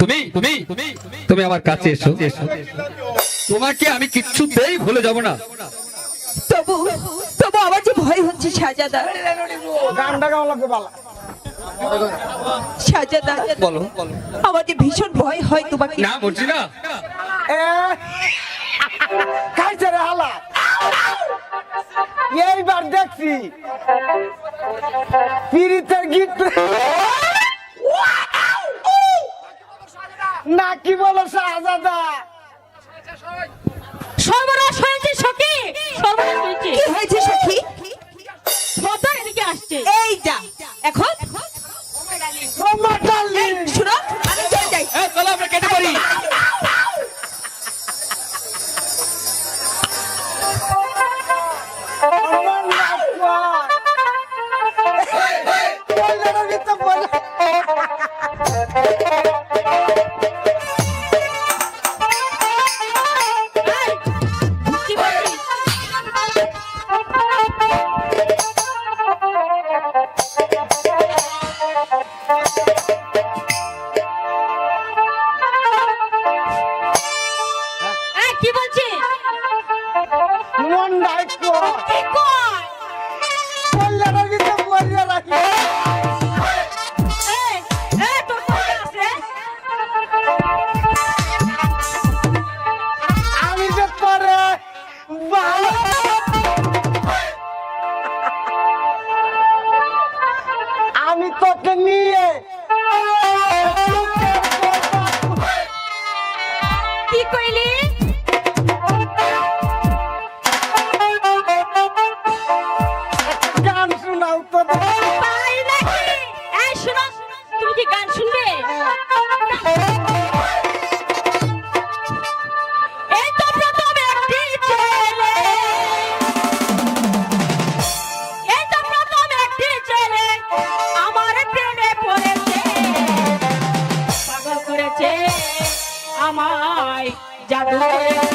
তুমি তুমি তুমি তুমি আমার কাছে এসো। এসো তোমাকে আমি কিচ্ছুতেই ভুলে যাব না। তবু তবু আমার যে ভয় হচ্ছে শাহজাদা গানটা গাওয়া লাগবে বালা। শাহজাদা বলো বলো আমার যে ভীষণ ভয় হয় তোমাকে। না মর্জিনা এ খাইছে হালা। এইবার দেখছি। পিরিতের গীত কি বলো শাহজাদা? সর্বনাশ হয়েছে সখী। সর্বনাশ হয়েছে। কি হয়েছে সখী? সদা এদিকে আসছে। এইটা যা এখন? শুনো। Thank you. Yeah.